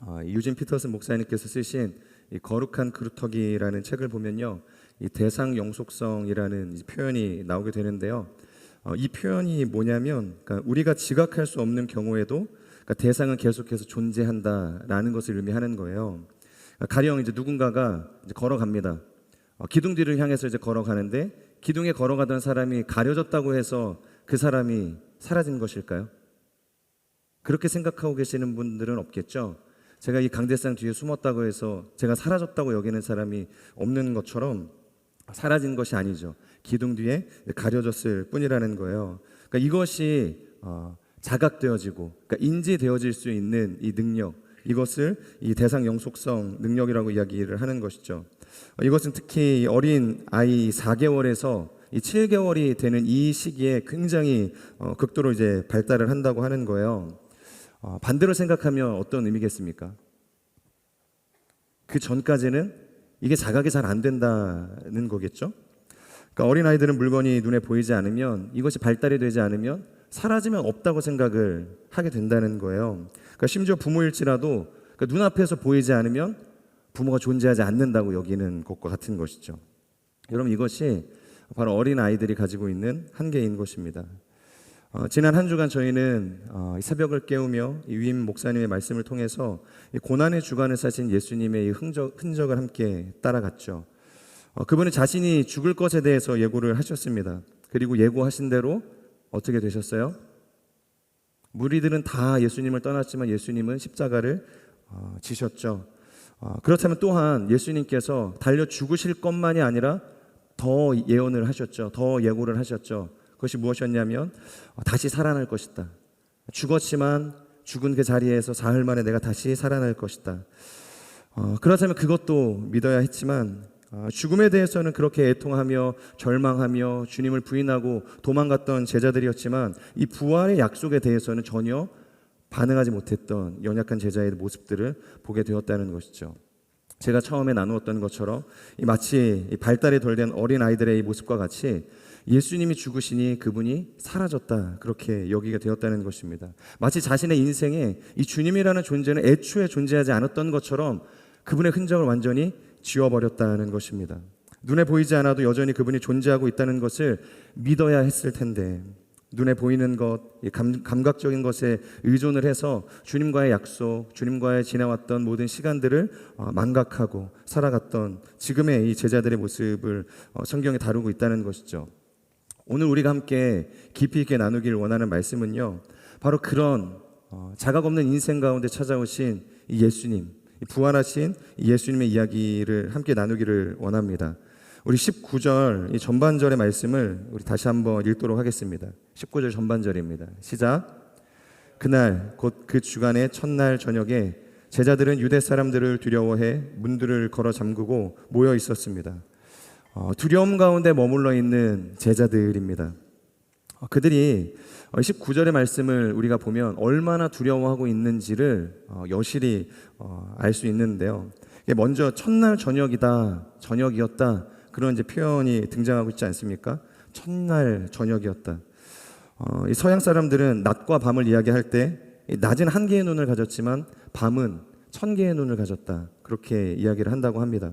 어, 이 유진 피터슨 목사님께서 쓰신 이 거룩한 그루터기라는 책을 보면요, 이 대상 영속성이라는 이 표현이 나오게 되는데요. 어, 이 표현이 뭐냐면 그러니까 우리가 지각할 수 없는 경우에도 그러니까 대상은 계속해서 존재한다라는 것을 의미하는 거예요. 그러니까 가령 이제 누군가가 이제 걸어갑니다. 어, 기둥 뒤를 향해서 이제 걸어가는데 기둥에 걸어가던 사람이 가려졌다고 해서 그 사람이 사라진 것일까요? 그렇게 생각하고 계시는 분들은 없겠죠. 제가 이 강대상 뒤에 숨었다고 해서 제가 사라졌다고 여기는 사람이 없는 것처럼 사라진 것이 아니죠. 기둥 뒤에 가려졌을 뿐이라는 거예요. 그러니까 이것이 어, 자각되어지고 그러니까 인지되어질 수 있는 이 능력 이것을 이 대상 영속성 능력이라고 이야기를 하는 것이죠. 어, 이것은 특히 이 어린 아이 4개월에서 이 7개월이 되는 이 시기에 굉장히 어, 극도로 이제 발달을 한다고 하는 거예요. 어, 반대로 생각하면 어떤 의미겠습니까? 그 전까지는 이게 자각이 잘 안 된다는 거겠죠? 그러니까 어린 아이들은 물건이 눈에 보이지 않으면 이것이 발달이 되지 않으면 사라지면 없다고 생각을 하게 된다는 거예요. 그러니까 심지어 부모일지라도 그러니까 눈앞에서 보이지 않으면 부모가 존재하지 않는다고 여기는 것과 같은 것이죠. 여러분 이것이 바로 어린 아이들이 가지고 있는 한계인 것입니다. 어, 지난 한 주간 저희는 어, 이 새벽을 깨우며 이 위임 목사님의 말씀을 통해서 이 고난의 주관을 사신 예수님의 이 흔적, 흔적을 함께 따라갔죠. 어, 그분은 자신이 죽을 것에 대해서 예고를 하셨습니다. 그리고 예고하신 대로 어떻게 되셨어요? 무리들은 다 예수님을 떠났지만 예수님은 십자가를 어, 지셨죠. 어, 그렇다면 또한 예수님께서 달려 죽으실 것만이 아니라 더 예언을 하셨죠. 더 예고를 하셨죠. 그것이 무엇이었냐면 어, 다시 살아날 것이다. 죽었지만 죽은 그 자리에서 사흘 만에 내가 다시 살아날 것이다. 어, 그렇다면 그것도 믿어야 했지만 어, 죽음에 대해서는 그렇게 애통하며 절망하며 주님을 부인하고 도망갔던 제자들이었지만 이 부활의 약속에 대해서는 전혀 반응하지 못했던 연약한 제자의 모습들을 보게 되었다는 것이죠. 제가 처음에 나누었던 것처럼 이 마치 이 발달이 덜 된 어린 아이들의 이 모습과 같이 예수님이 죽으시니 그분이 사라졌다 그렇게 여기게 되었다는 것입니다. 마치 자신의 인생에 이 주님이라는 존재는 애초에 존재하지 않았던 것처럼 그분의 흔적을 완전히 지워버렸다는 것입니다. 눈에 보이지 않아도 여전히 그분이 존재하고 있다는 것을 믿어야 했을 텐데 눈에 보이는 것, 이 감, 감각적인 것에 의존을 해서 주님과의 약속, 주님과의 지나왔던 모든 시간들을 어, 망각하고 살아갔던 지금의 이 제자들의 모습을 어, 성경에 다루고 있다는 것이죠. 오늘 우리가 함께 깊이 있게 나누기를 원하는 말씀은요, 바로 그런 어, 자각 없는 인생 가운데 찾아오신 이 예수님, 이 부활하신 이 예수님의 이야기를 함께 나누기를 원합니다. 우리 19절 이 전반절의 말씀을 우리 다시 한번 읽도록 하겠습니다. 19절 전반절입니다. 시작. 그날 곧 그 주간의 첫날 저녁에 제자들은 유대 사람들을 두려워해 문들을 걸어 잠그고 모여 있었습니다. 어, 두려움 가운데 머물러 있는 제자들입니다. 어, 그들이 19절의 말씀을 우리가 보면 얼마나 두려워하고 있는지를 어, 여실히 알 수 있는데요. 먼저 첫날 저녁이다, 저녁이었다 그런 이제 표현이 등장하고 있지 않습니까? 첫날 저녁이었다. 어, 이 서양 사람들은 낮과 밤을 이야기할 때 낮은 한 개의 눈을 가졌지만 밤은 천 개의 눈을 가졌다. 그렇게 이야기를 한다고 합니다.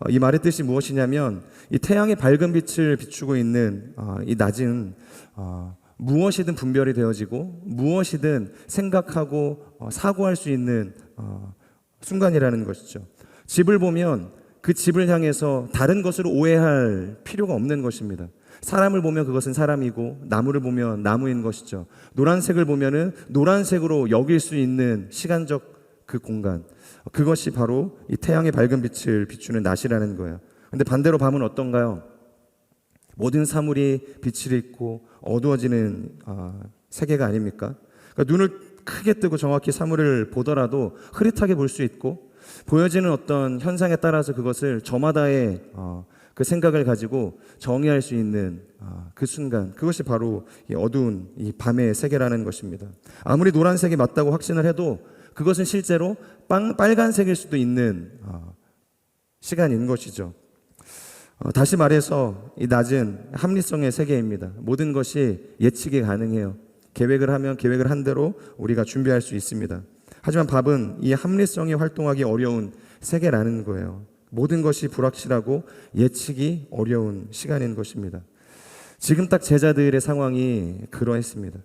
어, 이 말의 뜻이 무엇이냐면 이 태양의 밝은 빛을 비추고 있는 어, 이 낮은 어, 무엇이든 분별이 되어지고 무엇이든 생각하고 어, 사고할 수 있는 어, 순간이라는 것이죠. 집을 보면 그 집을 향해서 다른 것으로 오해할 필요가 없는 것입니다. 사람을 보면 그것은 사람이고 나무를 보면 나무인 것이죠. 노란색을 보면은 노란색으로 여길 수 있는 시간적 그 공간. 그것이 바로 이 태양의 밝은 빛을 비추는 낮이라는 거예요. 근데 반대로 밤은 어떤가요? 모든 사물이 빛을 잃고 어두워지는 아, 세계가 아닙니까? 그러니까 눈을 크게 뜨고 정확히 사물을 보더라도 흐릿하게 볼 수 있고 보여지는 어떤 현상에 따라서 그것을 저마다의 어, 그 생각을 가지고 정의할 수 있는 어, 그 순간 그것이 바로 이 어두운 이 밤의 세계라는 것입니다. 아무리 노란색이 맞다고 확신을 해도 그것은 실제로 빵, 빨간색일 수도 있는 어, 시간인 것이죠. 어, 다시 말해서 이 낮은 합리성의 세계입니다. 모든 것이 예측이 가능해요. 계획을 하면 계획을 한 대로 우리가 준비할 수 있습니다. 하지만 밥은 이 합리성이 활동하기 어려운 세계라는 거예요. 모든 것이 불확실하고 예측이 어려운 시간인 것입니다. 지금 딱 제자들의 상황이 그러했습니다.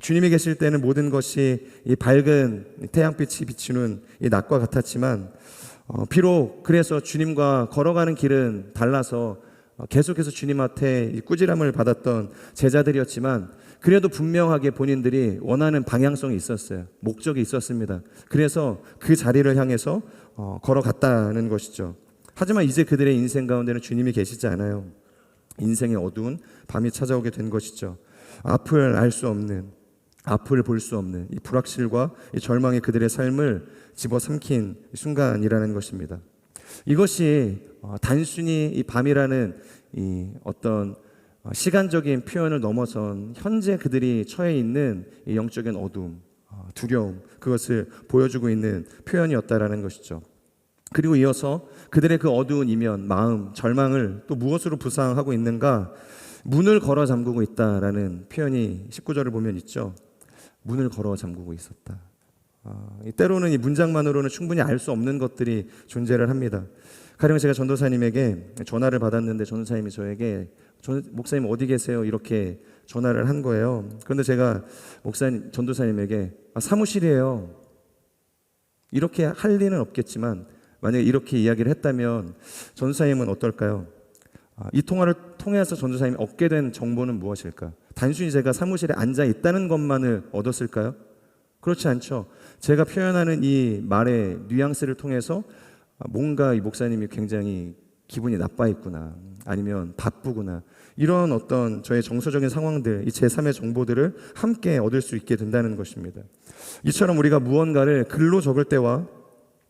주님이 계실 때는 모든 것이 이 밝은 태양빛이 비추는 이 낮과 같았지만 어, 비록 그래서 주님과 걸어가는 길은 달라서 어, 계속해서 주님한테 이 꾸지람을 받았던 제자들이었지만 그래도 분명하게 본인들이 원하는 방향성이 있었어요. 목적이 있었습니다. 그래서 그 자리를 향해서 어, 걸어갔다는 것이죠. 하지만 이제 그들의 인생 가운데는 주님이 계시지 않아요. 인생의 어두운 밤이 찾아오게 된 것이죠. 앞을 알 수 없는, 앞을 볼 수 없는 이 불확실과 이 절망이 그들의 삶을 집어삼킨 순간이라는 것입니다. 이것이 어, 단순히 이 밤이라는 이 어떤 어, 시간적인 표현을 넘어선 현재 그들이 처해 있는 이 영적인 어둠, 어, 두려움 그것을 보여주고 있는 표현이었다라는 것이죠. 그리고 이어서 그들의 그 어두운 이면, 마음, 절망을 또 무엇으로 부상하고 있는가? 문을 걸어 잠그고 있다라는 표현이 19절을 보면 있죠. 문을 걸어 잠그고 있었다. 아, 이 때로는 이 문장만으로는 충분히 알 수 없는 것들이 존재를 합니다. 가령 제가 전도사님에게 전화를 받았는데 전도사님이 저에게 전, 목사님 어디 계세요? 이렇게 전화를 한 거예요. 그런데 제가 목사님 전도사님에게 아, 사무실이에요. 이렇게 할 리는 없겠지만 만약에 이렇게 이야기를 했다면 전도사님은 어떨까요? 아, 이 통화를 통해서 전도사님이 얻게 된 정보는 무엇일까? 단순히 제가 사무실에 앉아 있다는 것만을 얻었을까요? 그렇지 않죠. 제가 표현하는 이 말의 뉘앙스를 통해서 뭔가 이 목사님이 굉장히 기분이 나빠 있구나. 아니면 바쁘구나. 이런 어떤 저의 정서적인 상황들, 이 제3의 정보들을 함께 얻을 수 있게 된다는 것입니다. 이처럼 우리가 무언가를 글로 적을 때와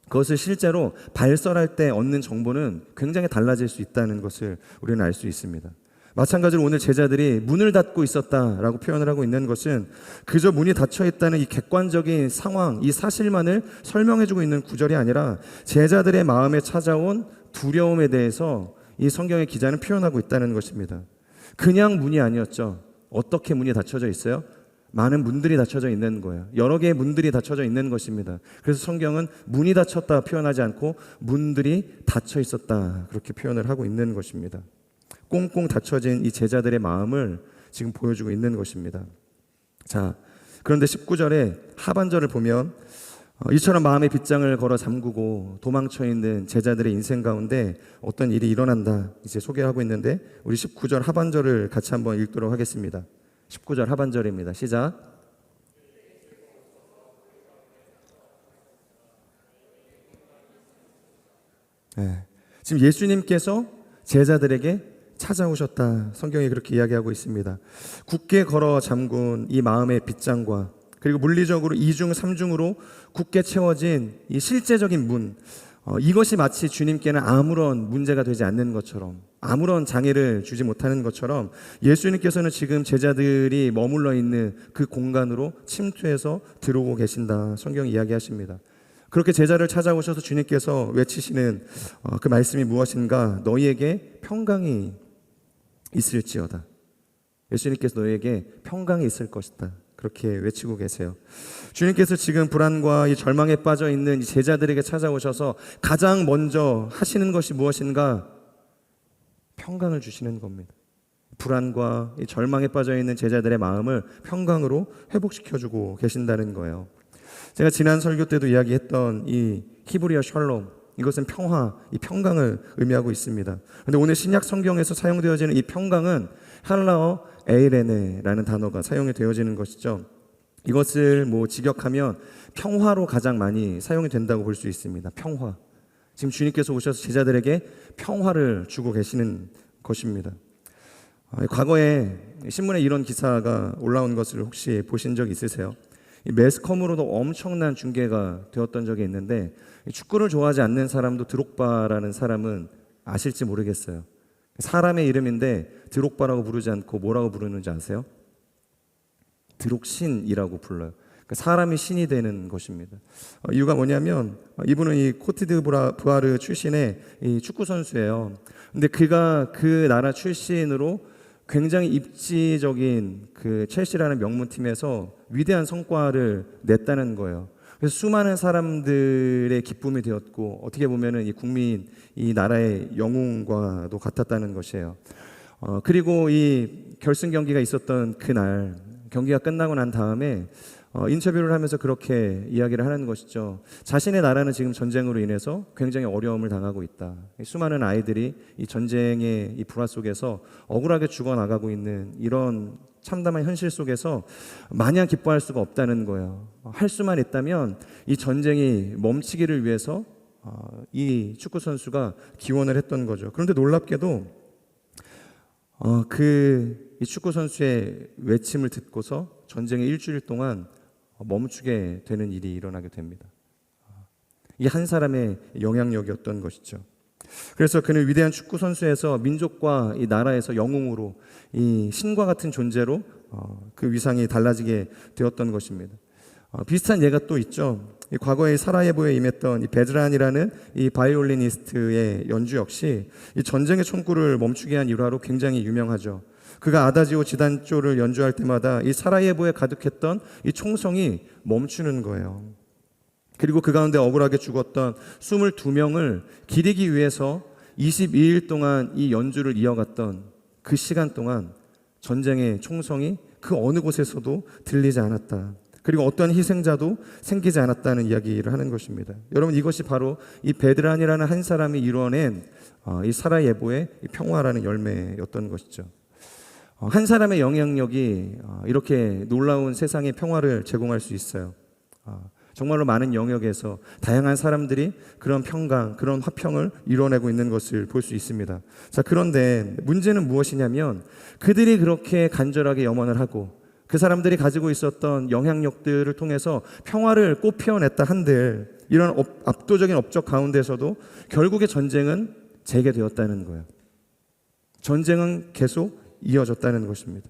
그것을 실제로 발설할 때 얻는 정보는 굉장히 달라질 수 있다는 것을 우리는 알 수 있습니다. 마찬가지로 오늘 제자들이 문을 닫고 있었다라고 표현을 하고 있는 것은 그저 문이 닫혀 있다는 이 객관적인 상황, 이 사실만을 설명해 주고 있는 구절이 아니라 제자들의 마음에 찾아온 두려움에 대해서 이 성경의 기자는 표현하고 있다는 것입니다. 그냥 문이 아니었죠. 어떻게 문이 닫혀져 있어요? 많은 문들이 닫혀져 있는 거예요. 여러 개의 문들이 닫혀져 있는 것입니다. 그래서 성경은 문이 닫혔다 표현하지 않고 문들이 닫혀 있었다 그렇게 표현을 하고 있는 것입니다. 꽁꽁 닫혀진 이 제자들의 마음을 지금 보여주고 있는 것입니다. 자, 그런데 19절에 하반절을 보면 어, 이처럼 마음의 빗장을 걸어 잠그고 도망쳐 있는 제자들의 인생 가운데 어떤 일이 일어난다 이제 소개하고 있는데 우리 19절 하반절을 같이 한번 읽도록 하겠습니다. 19절 하반절입니다. 시작. 네. 지금 예수님께서 제자들에게 찾아오셨다. 성경이 그렇게 이야기하고 있습니다. 굳게 걸어 잠군 이 마음의 빗장과 그리고 물리적으로 이중 삼중으로 굳게 채워진 이 실제적인 문 어, 이것이 마치 주님께는 아무런 문제가 되지 않는 것처럼 아무런 장애를 주지 못하는 것처럼 예수님께서는 지금 제자들이 머물러 있는 그 공간으로 침투해서 들어오고 계신다. 성경 이야기하십니다. 그렇게 제자를 찾아오셔서 주님께서 외치시는 어, 그 말씀이 무엇인가? 너희에게 평강이 있을지어다. 예수님께서 너희에게 평강이 있을 것이다. 그렇게 외치고 계세요. 주님께서 지금 불안과 이 절망에 빠져 있는 이 제자들에게 찾아오셔서 가장 먼저 하시는 것이 무엇인가? 평강을 주시는 겁니다. 불안과 이 절망에 빠져 있는 제자들의 마음을 평강으로 회복시켜 주고 계신다는 거예요. 제가 지난 설교 때도 이야기했던 이 히브리어 샬롬 이것은 평화, 이 평강을 의미하고 있습니다. 그런데 오늘 신약 성경에서 사용되어지는 이 평강은 할라어 에이레네라는 단어가 사용이 되어지는 것이죠. 이것을 뭐 직역하면 평화로 가장 많이 사용이 된다고 볼 수 있습니다. 평화. 지금 주님께서 오셔서 제자들에게 평화를 주고 계시는 것입니다. 아, 과거에 신문에 이런 기사가 올라온 것을 혹시 보신 적 있으세요? 매스컴으로도 엄청난 중계가 되었던 적이 있는데 축구를 좋아하지 않는 사람도 드록바라는 사람은 아실지 모르겠어요. 사람의 이름인데 드록바라고 부르지 않고 뭐라고 부르는지 아세요? 드록신이라고 불러요. 그러니까 사람이 신이 되는 것입니다. 어, 이유가 뭐냐면 어, 이분은 이 코티드 부아르 출신의 이 축구 선수예요. 근데 그가 그 나라 출신으로 굉장히 입지적인 그 첼시라는 명문 팀에서 위대한 성과를 냈다는 거예요. 그래서 수많은 사람들의 기쁨이 되었고 어떻게 보면은 이 국민 이 나라의 영웅과도 같았다는 것이에요. 어, 그리고 이 결승 경기가 있었던 그날 경기가 끝나고 난 다음에 어, 인터뷰를 하면서 그렇게 이야기를 하는 것이죠. 자신의 나라는 지금 전쟁으로 인해서 굉장히 어려움을 당하고 있다. 수많은 아이들이 이 전쟁의 이 불화 속에서 억울하게 죽어나가고 있는 이런 참담한 현실 속에서 마냥 기뻐할 수가 없다는 거예요. 할 수만 있다면 이 전쟁이 멈추기를 위해서 어, 이 축구 선수가 기원을 했던 거죠. 그런데 놀랍게도 어, 그 이 축구 선수의 외침을 듣고서 전쟁의 일주일 동안 멈추게 되는 일이 일어나게 됩니다. 이 한 사람의 영향력이었던 것이죠. 그래서 그는 위대한 축구 선수에서 민족과 이 나라에서 영웅으로 이 신과 같은 존재로 어, 그 위상이 달라지게 되었던 것입니다. 어, 비슷한 예가 또 있죠. 이 과거에 사라예보에 임했던 이 베드란이라는 이 바이올리니스트의 연주 역시 이 전쟁의 총구를 멈추게 한 일화로 굉장히 유명하죠. 그가 아다지오 지단조를 연주할 때마다 이 사라예보에 가득했던 이 총성이 멈추는 거예요. 그리고 그 가운데 억울하게 죽었던 22명을 기리기 위해서 22일 동안 이 연주를 이어갔던 그 시간 동안 전쟁의 총성이 그 어느 곳에서도 들리지 않았다. 그리고 어떤 희생자도 생기지 않았다는 이야기를 하는 것입니다. 여러분 이것이 바로 이 베드란이라는 한 사람이 이루어낸 어, 이 사라예보의 평화라는 열매였던 것이죠. 어, 한 사람의 영향력이 어, 이렇게 놀라운 세상의 평화를 제공할 수 있어요. 정말로 많은 영역에서 다양한 사람들이 그런 평강, 그런 화평을 이뤄내고 있는 것을 볼 수 있습니다. 자, 그런데 문제는 무엇이냐면 그들이 그렇게 간절하게 염원을 하고 그 사람들이 가지고 있었던 영향력들을 통해서 평화를 꽃피워냈다 한들 이런 압도적인 업적 가운데서도 결국에 전쟁은 재개되었다는 거예요. 전쟁은 계속 이어졌다는 것입니다.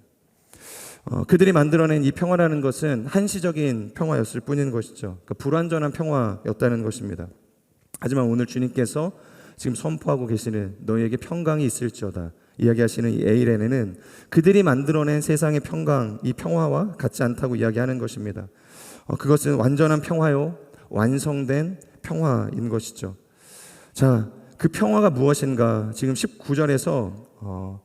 어, 그들이 만들어낸 이 평화라는 것은 한시적인 평화였을 뿐인 것이죠. 그러니까 불완전한 평화였다는 것입니다. 하지만 오늘 주님께서 지금 선포하고 계시는 너희에게 평강이 있을지어다. 이야기하시는 이 에이레네는 그들이 만들어낸 세상의 평강, 이 평화와 같지 않다고 이야기하는 것입니다. 어, 그것은 완전한 평화요, 완성된 평화인 것이죠. 자, 그 평화가 무엇인가? 지금 19절에서 어,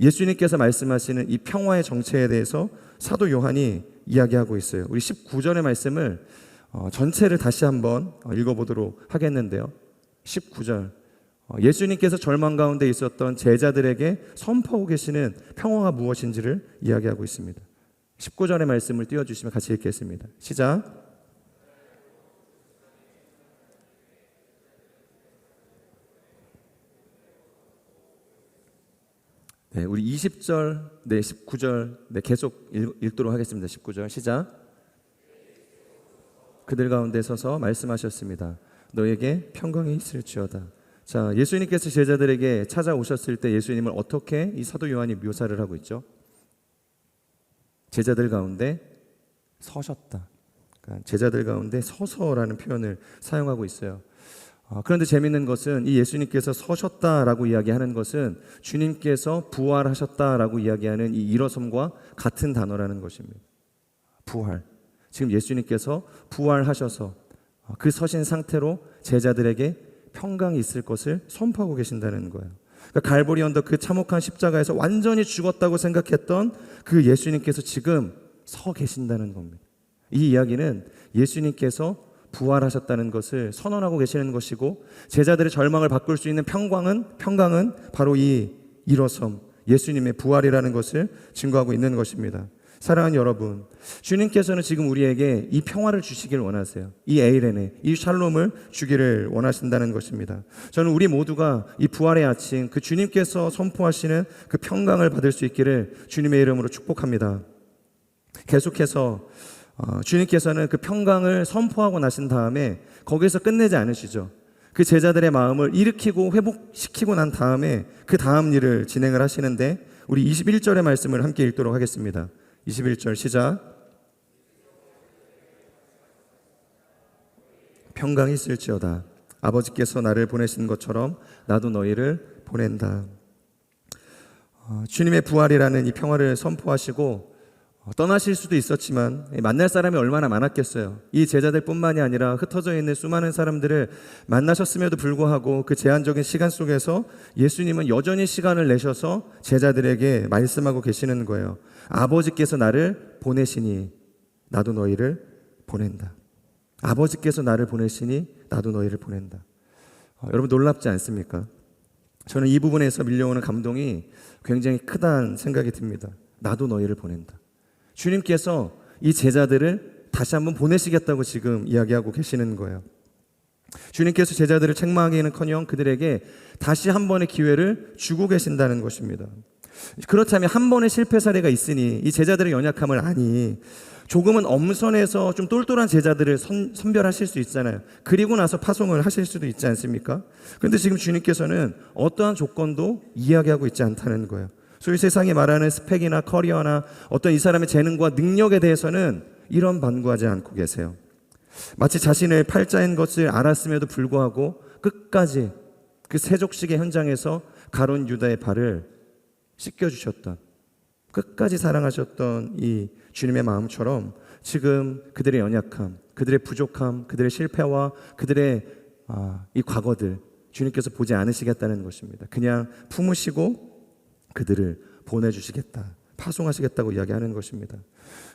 예수님께서 말씀하시는 이 평화의 정체에 대해서 사도 요한이 이야기하고 있어요. 우리 19절의 말씀을 어, 전체를 다시 한번 어, 읽어보도록 하겠는데요. 19절. 어, 예수님께서 절망 가운데 있었던 제자들에게 선포하고 계시는 평화가 무엇인지를 이야기하고 있습니다. 19절의 말씀을 띄워주시면 같이 읽겠습니다. 시작. 네, 우리 20절, 네, 19절, 네, 계속 읽, 도록 하겠습니다. 19절 시작. 그들 가운데 서서 말씀하셨습니다. 너에게 평강이 있을지어다. 자, 예수님께서 제자들에게 찾아오셨을 때 예수님을 어떻게 이 사도 요한이 묘사를 하고 있죠? 제자들 가운데 서셨다. 그러니까 제자들 가운데 서서라는 표현을 사용하고 있어요. 아, 그런데 재밌는 것은 이 예수님께서 서셨다라고 이야기하는 것은 주님께서 부활하셨다라고 이야기하는 이 일어섬과 같은 단어라는 것입니다. 부활. 지금 예수님께서 부활하셔서 그 서신 상태로 제자들에게 평강이 있을 것을 선포하고 계신다는 거예요. 그러니까 갈보리 언덕 그 참혹한 십자가에서 완전히 죽었다고 생각했던 그 예수님께서 지금 서 계신다는 겁니다. 이 이야기는 예수님께서 부활하셨다는 것을 선언하고 계시는 것이고 제자들의 절망을 바꿀 수 있는 평강은 평강은 바로 이 일어섬 예수님의 부활이라는 것을 증거하고 있는 것입니다. 사랑하는 여러분, 주님께서는 지금 우리에게 이 평화를 주시길 원하세요. 이 에이레네, 이 샬롬을 주기를 원하신다는 것입니다. 저는 우리 모두가 이 부활의 아침, 그 주님께서 선포하시는 그 평강을 받을 수 있기를 주님의 이름으로 축복합니다. 계속해서 어, 주님께서는 그 평강을 선포하고 나신 다음에 거기서 끝내지 않으시죠. 그 제자들의 마음을 일으키고 회복시키고 난 다음에 그 다음 일을 진행을 하시는데 우리 21절의 말씀을 함께 읽도록 하겠습니다. 21절 시작. 평강이 있을지어다. 아버지께서 나를 보내신 것처럼 나도 너희를 보낸다. 어, 주님의 부활이라는 이 평화를 선포하시고 어, 떠나실 수도 있었지만 만날 사람이 얼마나 많았겠어요. 이 제자들뿐만이 아니라 흩어져 있는 수많은 사람들을 만나셨음에도 불구하고 그 제한적인 시간 속에서 예수님은 여전히 시간을 내셔서 제자들에게 말씀하고 계시는 거예요. 아버지께서 나를 보내시니 나도 너희를 보낸다. 아버지께서 나를 보내시니 나도 너희를 보낸다. 어, 여러분 놀랍지 않습니까? 저는 이 부분에서 밀려오는 감동이 굉장히 크다는 생각이 듭니다. 나도 너희를 보낸다. 주님께서 이 제자들을 다시 한번 보내시겠다고 지금 이야기하고 계시는 거예요. 주님께서 제자들을 책망하기는커녕 그들에게 다시 한 번의 기회를 주고 계신다는 것입니다. 그렇다면 한 번의 실패 사례가 있으니 이 제자들의 연약함을 아니 조금은 엄선해서 좀 똘똘한 제자들을 선, 선별하실 수 있잖아요. 그리고 나서 파송을 하실 수도 있지 않습니까? 그런데 지금 주님께서는 어떠한 조건도 이야기하고 있지 않다는 거예요. 소위 세상이 말하는 스펙이나 커리어나 어떤 이 사람의 재능과 능력에 대해서는 이런 반구하지 않고 계세요. 마치 자신의 팔자인 것을 알았음에도 불구하고 끝까지 그 세족식의 현장에서 가론 유다의 발을 씻겨주셨던 끝까지 사랑하셨던 이 주님의 마음처럼 지금 그들의 연약함, 그들의 부족함, 그들의 실패와 그들의 아, 이 과거들 주님께서 보지 않으시겠다는 것입니다. 그냥 품으시고 그들을 보내주시겠다. 파송하시겠다고 이야기하는 것입니다.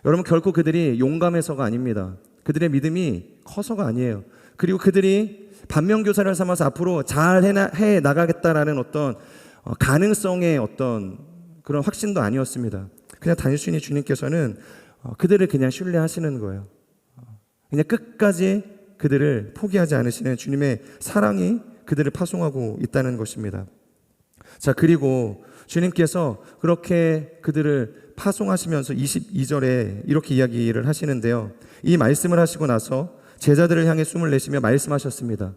여러분 결코 그들이 용감해서가 아닙니다. 그들의 믿음이 커서가 아니에요. 그리고 그들이 반면교사를 삼아서 앞으로 잘 해 나가겠다라는 어떤 어, 가능성의 어떤 그런 확신도 아니었습니다. 그냥 단순히 주님께서는 어, 그들을 그냥 신뢰하시는 거예요. 어, 그냥 끝까지 그들을 포기하지 않으시는 주님의 사랑이 그들을 파송하고 있다는 것입니다. 자, 그리고 주님께서 그렇게 그들을 파송하시면서 22절에 이렇게 이야기를 하시는데요. 이 말씀을 하시고 나서 제자들을 향해 숨을 내쉬며 말씀하셨습니다.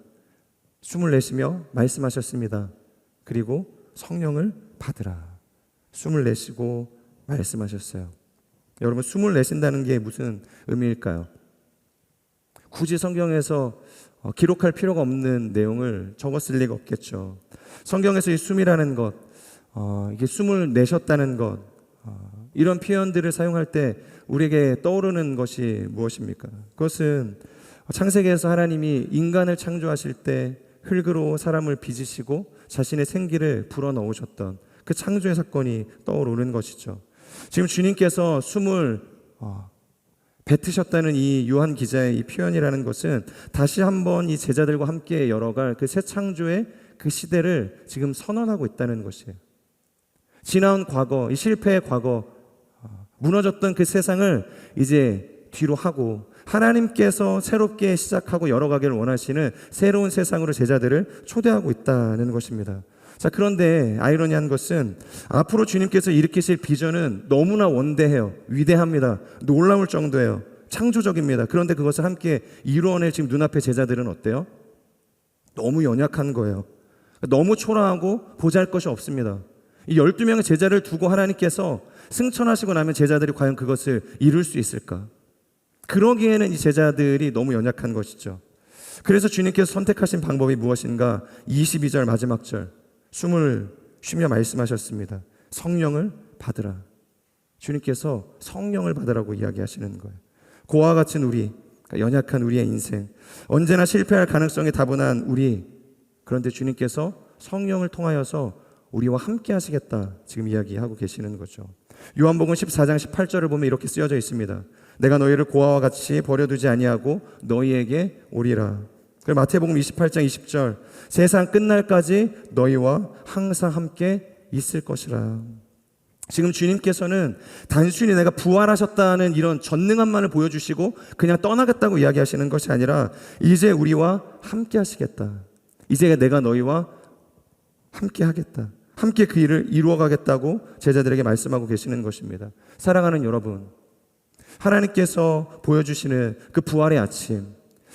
숨을 내쉬며 말씀하셨습니다. 그리고 성령을 받으라. 숨을 내쉬고 말씀하셨어요. 여러분, 숨을 내쉰다는 게 무슨 의미일까요? 굳이 성경에서 어, 기록할 필요가 없는 내용을 적었을 리가 없겠죠. 성경에서 이 숨이라는 것, 어, 이게 숨을 내셨다는 것 어, 이런 표현들을 사용할 때 우리에게 떠오르는 것이 무엇입니까? 그것은 창세기에서 하나님이 인간을 창조하실 때 흙으로 사람을 빚으시고 자신의 생기를 불어넣으셨던 그 창조의 사건이 떠오르는 것이죠. 지금 주님께서 숨을 어, 뱉으셨다는 이 요한 기자의 이 표현이라는 것은 다시 한번 이 제자들과 함께 열어갈 그 새 창조의 그 시대를 지금 선언하고 있다는 것이에요. 지나온 과거, 이 실패의 과거, 어, 무너졌던 그 세상을 이제 뒤로 하고 하나님께서 새롭게 시작하고 열어가기를 원하시는 새로운 세상으로 제자들을 초대하고 있다는 것입니다. 자, 그런데 아이러니한 것은 앞으로 주님께서 일으키실 비전은 너무나 원대해요. 위대합니다. 놀라울 정도예요. 창조적입니다. 그런데 그것을 함께 이루어낼 지금 눈앞의 제자들은 어때요? 너무 연약한 거예요. 너무 초라하고 보잘 것이 없습니다. 이 12명의 제자를 두고 하나님께서 승천하시고 나면 제자들이 과연 그것을 이룰 수 있을까? 그러기에는 이 제자들이 너무 연약한 것이죠. 그래서 주님께서 선택하신 방법이 무엇인가? 22절 마지막 절. 숨을 쉬며 말씀하셨습니다. 성령을 받으라. 주님께서 성령을 받으라고 이야기하시는 거예요. 고와 같은 우리, 그러니까 연약한 우리의 인생, 언제나 실패할 가능성이 다분한 우리, 그런데 주님께서 성령을 통하여서 우리와 함께 하시겠다. 지금 이야기하고 계시는 거죠. 요한복음 14장 18절을 보면 이렇게 쓰여져 있습니다. 내가 너희를 고아와 같이 버려두지 아니하고 너희에게 오리라. 그리고 마태복음 28장 20절 세상 끝날까지 너희와 항상 함께 있을 것이라. 지금 주님께서는 단순히 내가 부활하셨다는 이런 전능함만을 보여주시고 그냥 떠나겠다고 이야기하시는 것이 아니라 이제 우리와 함께 하시겠다. 이제 내가 너희와 함께 하겠다. 함께 그 일을 이루어 가겠다고 제자들에게 말씀하고 계시는 것입니다. 사랑하는 여러분, 하나님께서 보여주시는 그 부활의 아침,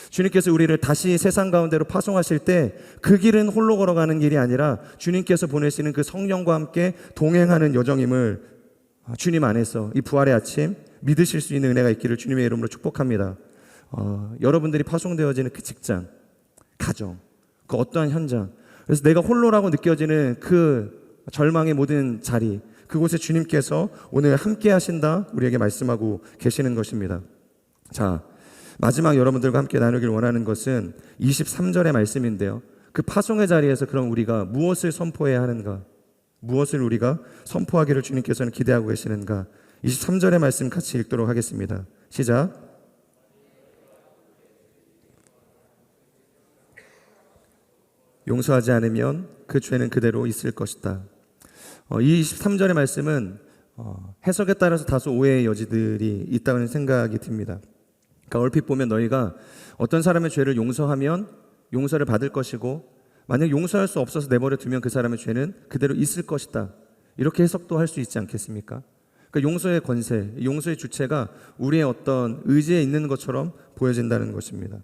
주님께서 우리를 다시 세상 가운데로 파송하실 때 그 길은 홀로 걸어가는 길이 아니라 주님께서 보내시는 그 성령과 함께 동행하는 여정임을 주님 안에서 이 부활의 아침 믿으실 수 있는 은혜가 있기를 주님의 이름으로 축복합니다. 어, 여러분들이 파송되어지는 그 직장, 가정, 그 어떠한 현장, 그래서 내가 홀로라고 느껴지는 그 절망의 모든 자리, 그곳에 주님께서 오늘 함께 하신다 우리에게 말씀하고 계시는 것입니다. 자, 마지막 여러분들과 함께 나누길 원하는 것은 23절의 말씀인데요. 그 파송의 자리에서 그럼 우리가 무엇을 선포해야 하는가? 무엇을 우리가 선포하기를 주님께서는 기대하고 계시는가? 23절의 말씀 같이 읽도록 하겠습니다. 시작. 용서하지 않으면 그 죄는 그대로 있을 것이다. 어, 이 23절의 말씀은 어, 해석에 따라서 다소 오해의 여지들이 있다는 생각이 듭니다. 그러니까 얼핏 보면 너희가 어떤 사람의 죄를 용서하면 용서를 받을 것이고 만약 용서할 수 없어서 내버려 두면 그 사람의 죄는 그대로 있을 것이다. 이렇게 해석도 할 수 있지 않겠습니까? 그러니까 용서의 권세, 용서의 주체가 우리의 어떤 의지에 있는 것처럼 보여진다는 것입니다.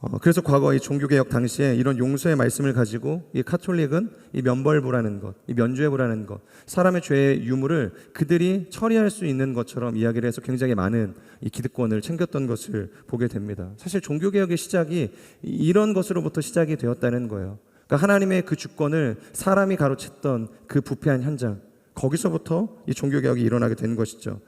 어, 그래서 과거 이 종교개혁 당시에 이런 용서의 말씀을 가지고 이 카톨릭은 이 면벌부라는 것, 이 면죄부라는 것, 사람의 죄의 유무를 그들이 처리할 수 있는 것처럼 이야기를 해서 굉장히 많은 이 기득권을 챙겼던 것을 보게 됩니다. 사실 종교개혁의 시작이 이런 것으로부터 시작이 되었다는 거예요. 그러니까 하나님의 그 주권을 사람이 가로챘던 그 부패한 현장, 거기서부터 이 종교개혁이 일어나게 된 것이죠.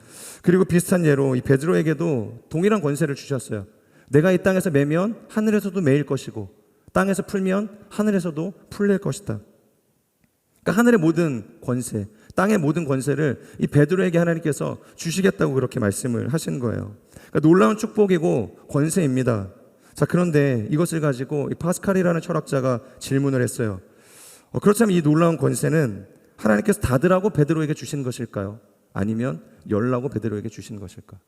그리고 비슷한 예로 이 베드로에게도 동일한 권세를 주셨어요. 내가 이 땅에서 매면 하늘에서도 매일 것이고 땅에서 풀면 하늘에서도 풀릴 것이다. 그러니까 하늘의 모든 권세, 땅의 모든 권세를 이 베드로에게 하나님께서 주시겠다고 그렇게 말씀을 하신 거예요. 그러니까 놀라운 축복이고 권세입니다. 자, 그런데 이것을 가지고 이 파스칼이라는 철학자가 질문을 했어요. 어, 그렇다면 이 놀라운 권세는 하나님께서 닫으라고 베드로에게 주신 것일까요? 아니면 열라고 베드로에게 주신 것일까?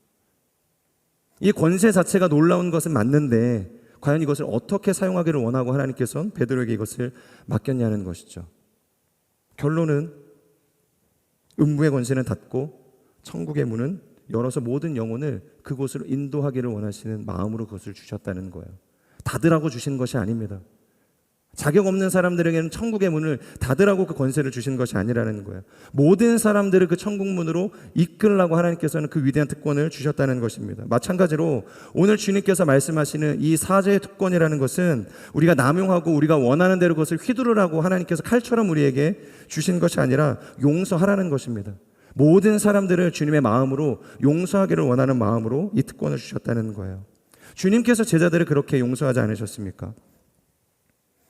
이 권세 자체가 놀라운 것은 맞는데 과연 이것을 어떻게 사용하기를 원하고 하나님께서는 베드로에게 이것을 맡겼냐는 것이죠. 결론은 음부의 권세는 닫고 천국의 문은 열어서 모든 영혼을 그곳으로 인도하기를 원하시는 마음으로 그것을 주셨다는 거예요. 닫으라고 주신 것이 아닙니다. 자격 없는 사람들에게는 천국의 문을 닫으라고 그 권세를 주신 것이 아니라는 거예요. 모든 사람들을 그 천국 문으로 이끌라고 하나님께서는 그 위대한 특권을 주셨다는 것입니다. 마찬가지로 오늘 주님께서 말씀하시는 이 사제의 특권이라는 것은 우리가 남용하고 우리가 원하는 대로 그것을 휘두르라고 하나님께서 칼처럼 우리에게 주신 것이 아니라 용서하라는 것입니다. 모든 사람들을 주님의 마음으로 용서하기를 원하는 마음으로 이 특권을 주셨다는 거예요. 주님께서 제자들을 그렇게 용서하지 않으셨습니까?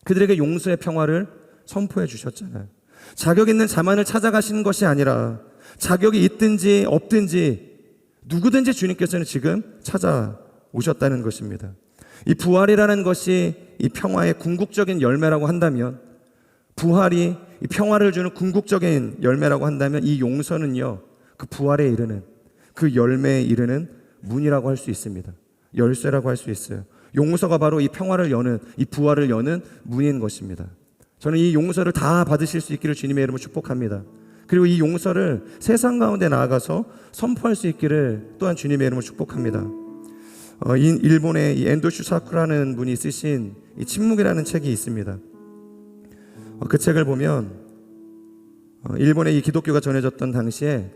그들에게 용서의 평화를 선포해 주셨잖아요. 자격 있는 자만을 찾아가시는 것이 아니라 자격이 있든지 없든지 누구든지 주님께서는 지금 찾아오셨다는 것입니다. 이 부활이라는 것이 이 평화의 궁극적인 열매라고 한다면 부활이 이 평화를 주는 궁극적인 열매라고 한다면 이 용서는요 그 부활에 이르는 그 열매에 이르는 문이라고 할 수 있습니다. 열쇠라고 할 수 있어요. 용서가 바로 이 평화를 여는 이 부활을 여는 문인 것입니다. 저는 이 용서를 다 받으실 수 있기를 주님의 이름으로 축복합니다. 그리고 이 용서를 세상 가운데 나아가서 선포할 수 있기를 또한 주님의 이름으로 축복합니다. 어, 이 일본의 이 엔도 슈사쿠라는 분이 쓰신 이 침묵이라는 책이 있습니다. 어, 그 책을 보면 어, 일본의 이 기독교가 전해졌던 당시에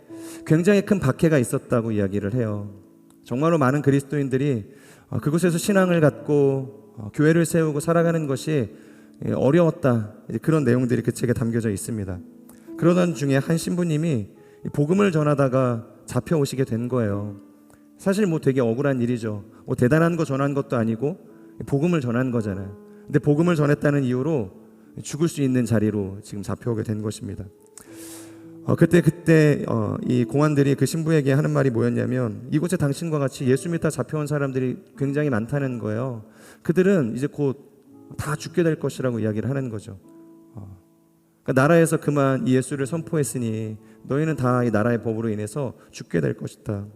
굉장히 큰 박해가 있었다고 이야기를 해요. 정말로 많은 그리스도인들이 어, 그곳에서 신앙을 갖고 어, 교회를 세우고 살아가는 것이 예, 어려웠다. 그런 내용들이 그 책에 담겨져 있습니다. 그러던 중에 한 신부님이 복음을 전하다가 잡혀오시게 된 거예요. 사실 뭐 되게 억울한 일이죠. 뭐 대단한 거 전한 것도 아니고 복음을 전한 거잖아요. 근데 복음을 전했다는 이유로 죽을 수 있는 자리로 지금 잡혀오게 된 것입니다. 어, 그때 그때 어, 이 공안들이 그 신부에게 하는 말이 뭐였냐면 이곳에 당신과 같이 예수 믿다 잡혀온 사람들이 굉장히 많다는 거예요. 그들은 이제 곧 다 죽게 될 것이라고 이야기를 하는 거죠. 어. 그러니까 나라에서 그만 이 예수를 선포했으니 너희는 다 이 나라의 법으로 인해서 죽게 될 것이다.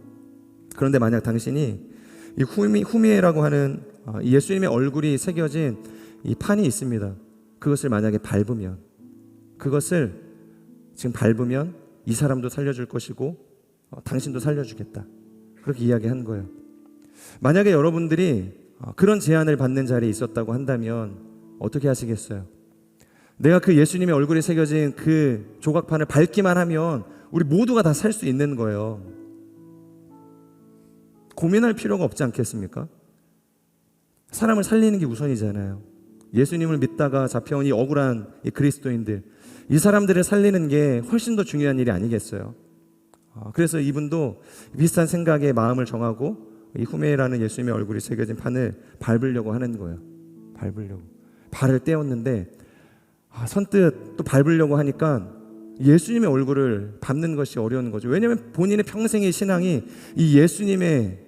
그런데 만약 당신이 이 후미 후미에라고 하는 어, 이 예수님의 얼굴이 새겨진 이 판이 있습니다. 그것을 만약에 밟으면 그것을 지금 밟으면 이 사람도 살려줄 것이고 어, 당신도 살려주겠다. 그렇게 이야기한 거예요. 만약에 여러분들이 어, 그런 제안을 받는 자리에 있었다고 한다면 어떻게 하시겠어요? 내가 그 예수님의 얼굴이 새겨진 그 조각판을 밟기만 하면 우리 모두가 다 살 수 있는 거예요. 고민할 필요가 없지 않겠습니까? 사람을 살리는 게 우선이잖아요. 예수님을 믿다가 잡혀온 이 억울한 이 그리스도인들 이 사람들을 살리는 게 훨씬 더 중요한 일이 아니겠어요. 어, 그래서 이분도 비슷한 생각에 마음을 정하고 이 후메라는 예수님의 얼굴이 새겨진 판을 밟으려고 하는 거예요. 밟으려고 발을 떼었는데 아, 선뜻 또 밟으려고 하니까 예수님의 얼굴을 밟는 것이 어려운 거죠. 왜냐하면 본인의 평생의 신앙이 이 예수님의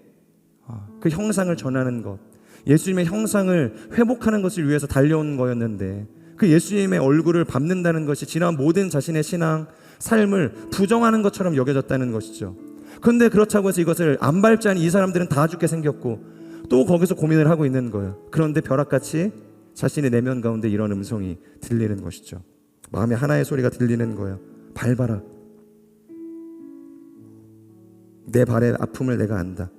아, 그 형상을 전하는 것, 예수님의 형상을 회복하는 것을 위해서 달려온 거였는데 그 예수님의 얼굴을 밟는다는 것이 지난 모든 자신의 신앙, 삶을 부정하는 것처럼 여겨졌다는 것이죠. 그런데 그렇다고 해서 이것을 안 밟자니 이 사람들은 다 죽게 생겼고 또 거기서 고민을 하고 있는 거예요. 그런데 벼락같이 자신의 내면 가운데 이런 음성이 들리는 것이죠. 마음에 하나의 소리가 들리는 거예요. 밟아라. 내 발의 아픔을 내가 안다.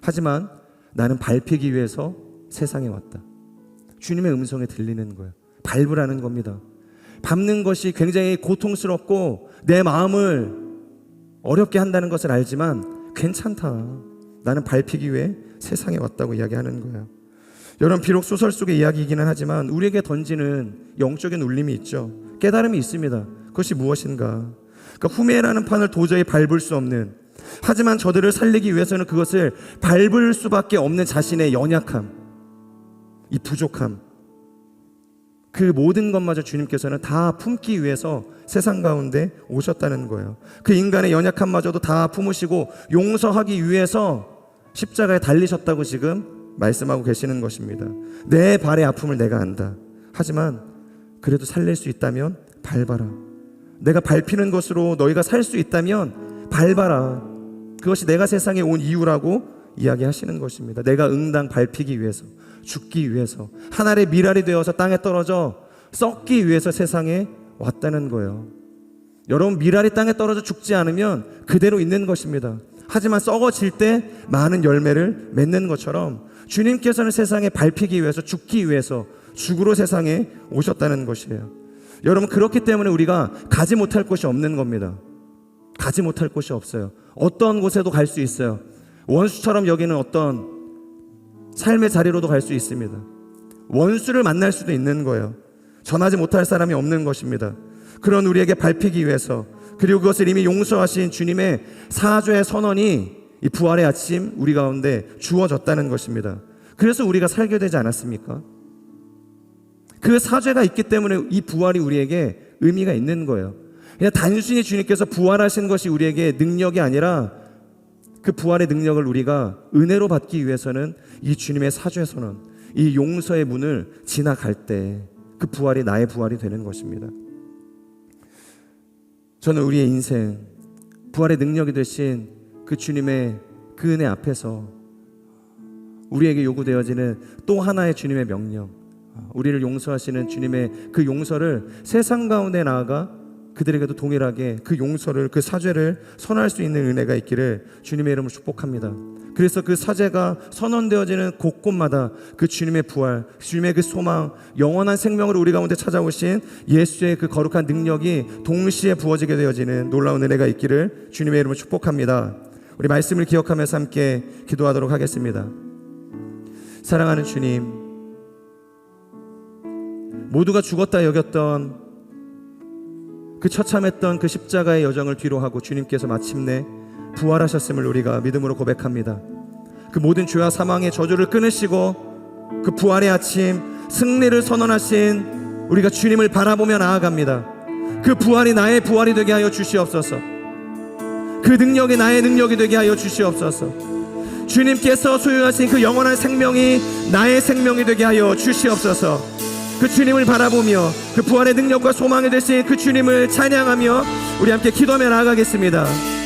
하지만 나는 밟히기 위해서 세상에 왔다. 주님의 음성에 들리는 거예요. 밟으라는 겁니다. 밟는 것이 굉장히 고통스럽고 내 마음을 어렵게 한다는 것을 알지만 괜찮다. 나는 밟히기 위해 세상에 왔다고 이야기하는 거예요. 여러분 비록 소설 속의 이야기이기는 하지만 우리에게 던지는 영적인 울림이 있죠. 깨달음이 있습니다. 그것이 무엇인가? 그러니까 후메라는 판을 도저히 밟을 수 없는 하지만 저들을 살리기 위해서는 그것을 밟을 수밖에 없는 자신의 연약함, 이 부족함, 그 모든 것마저 주님께서는 다 품기 위해서 세상 가운데 오셨다는 거예요. 그 인간의 연약함마저도 다 품으시고 용서하기 위해서 십자가에 달리셨다고 지금 말씀하고 계시는 것입니다. 내 발의 아픔을 내가 안다. 하지만 그래도 살릴 수 있다면 밟아라. 내가 밟히는 것으로 너희가 살 수 있다면 밟아라. 그것이 내가 세상에 온 이유라고 이야기하시는 것입니다. 내가 응당 밟히기 위해서, 죽기 위해서, 하늘의 미랄이 되어서 땅에 떨어져 썩기 위해서 세상에 왔다는 거예요. 여러분, 미랄이 땅에 떨어져 죽지 않으면 그대로 있는 것입니다. 하지만 썩어질 때 많은 열매를 맺는 것처럼 주님께서는 세상에 밟히기 위해서 죽기 위해서 죽으로 세상에 오셨다는 것이에요. 여러분, 그렇기 때문에 우리가 가지 못할 곳이 없는 겁니다. 가지 못할 곳이 없어요. 어떤 곳에도 갈 수 있어요. 원수처럼 여기는 어떤 삶의 자리로도 갈 수 있습니다. 원수를 만날 수도 있는 거예요. 전하지 못할 사람이 없는 것입니다. 그런 우리에게 밟히기 위해서 그리고 그것을 이미 용서하신 주님의 사죄의 선언이 이 부활의 아침 우리 가운데 주어졌다는 것입니다. 그래서 우리가 살게 되지 않았습니까? 그 사죄가 있기 때문에 이 부활이 우리에게 의미가 있는 거예요. 그냥 단순히 주님께서 부활하신 것이 우리에게 능력이 아니라 그 부활의 능력을 우리가 은혜로 받기 위해서는 이 주님의 사죄 선언, 이 용서의 문을 지나갈 때 그 부활이 나의 부활이 되는 것입니다. 저는 우리의 인생 부활의 능력이 되신 그 주님의 그 은혜 앞에서 우리에게 요구되어지는 또 하나의 주님의 명령, 우리를 용서하시는 주님의 그 용서를 세상 가운데 나아가 그들에게도 동일하게 그 용서를 그 사죄를 선할 수 있는 은혜가 있기를 주님의 이름으로 축복합니다. 그래서 그 사죄가 선언되어지는 곳곳마다 그 주님의 부활, 주님의 그 소망, 영원한 생명으로 우리 가운데 찾아오신 예수의 그 거룩한 능력이 동시에 부어지게 되어지는 놀라운 은혜가 있기를 주님의 이름으로 축복합니다. 우리 말씀을 기억하면서 함께 기도하도록 하겠습니다. 사랑하는 주님, 모두가 죽었다 여겼던 그 처참했던 그 십자가의 여정을 뒤로하고 주님께서 마침내 부활하셨음을 우리가 믿음으로 고백합니다. 그 모든 죄와 사망의 저주를 끊으시고 그 부활의 아침 승리를 선언하신 우리가 주님을 바라보며 나아갑니다. 그 부활이 나의 부활이 되게 하여 주시옵소서. 그 능력이 나의 능력이 되게 하여 주시옵소서. 주님께서 소유하신 그 영원한 생명이 나의 생명이 되게 하여 주시옵소서. 그 주님을 바라보며 그 부활의 능력과 소망이 되신 그 주님을 찬양하며 우리 함께 기도하며 나아가겠습니다.